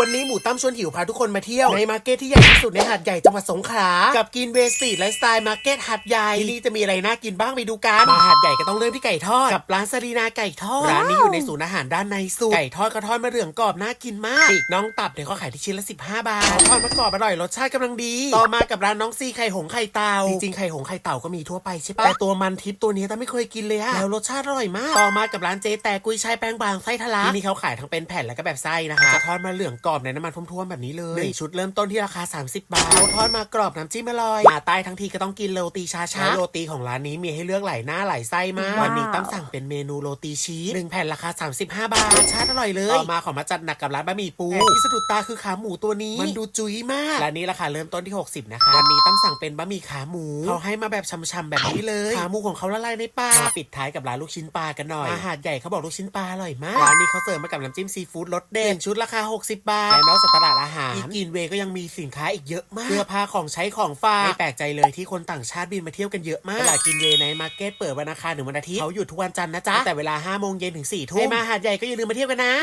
วันนี้หมูตั้มชวนหิวพาทุกคนมาเที่ยว ในมาร์เก็ตที่ใหญ่ที่สุดในหาดใหญ่จังหวัดสงขลา กับกินเวสตีไลฟ์สไตล์มาร์เก็ตหาดใหญ่ที่นี่จะมีอะไรน่ากินบ้างไปดูกัน มาหาดใหญ่ก็ต้องเริ่มที่ไก่ทอด กับร้านสรีนาไก่ทอด ร้านนี้อยู่ในศูนย์อาหารด้านในสุดไก่ทอดก็ทอดมาเหลืองกรอบน่ากินมากปีกน้องตับเนี่ยเขาขายที่ชิ้นละ 15 บาทเขาทอดมากรอบอร่อยรสชาติกำลังดี ต่อมากับร้านน้องซีไข่หงไข่เต่า จริงๆไข่หงไข่เต่าก็มีทั่วไปใช่ปะแต่ตัวมันทิพย์ตัวนี้แต่ไม่เคยกินเลยอะแล้วรสชาติอร่อยมาก ต่อมากับร้านเจ๊แต่กุยช่ายแป้งบางไส้ทะลักที่นี่เขาขายทั้งเป็นแผ่นแล้วก็แบบไส้นะคะจะทอดมาเหลืองกรอบในน้ำมันท่วมๆแบบนี้เลยหนึ่งชุดเริ่มต้นที่ราคา 30 บาทเขาทอดมากรอบน้ำจิ้มอร่อย มาใต้ทั้งทีก็ต้องกินโรตีชาชักโรตีของร้านนี้มีให้เลือกหลายหน้าหลายไส้มาก วันนี้ตั้มสั่งเป็นเมนูโรตีชีสหนึ่งแผ่นราคา 35 บาทรสชาติอร่อยเลยต่อมาขอมาจัดหนักกับร้านบะหมี่ปูแต่ที่สะดุดตาคือขาหมูตัวนี้ มันดูจุ้ยมากร้านนี้ราคาเริ่มต้นที่ 60 นะคะ วันนี้ตั้มสั่งเป็นบะหมี่ขาหมูเขาให้มาแบบช่ำๆแบบนี้เลยขาหมูของเขาละลายในปากมาปิดท้ายกับร้านลูกชิ้นปลากันหน่อยอาหารใหญ่เขาบอกลูกชิ้นปลาอร่อยมากร้านนี้เขาเสิร์ฟมากับน้ำจิ้มซีฟู้ดรสเด็ดชุดราคา 60 บาทและนอกจากตลาดอาหารอีกินเวย์ก็ยังมีสินค้าอีกเยอะมากเสื้อผ้าของใช้ของฝากไม่แปลกใจเลยที่คนต่างชาติบินมาเที่ยวกันเยอะมากตลาดกินเวย์ในมาร์เก็ตเปิดวันอังคารถึงวันอาทิตย์เขาหยุดทุกวันจันทร์นะจ๊ะแต่เวลา5โมงเย็นถึง4ทุ่มให้มาหาดใหญ่ก็อย่าลืมมาเที่ยวกันนะ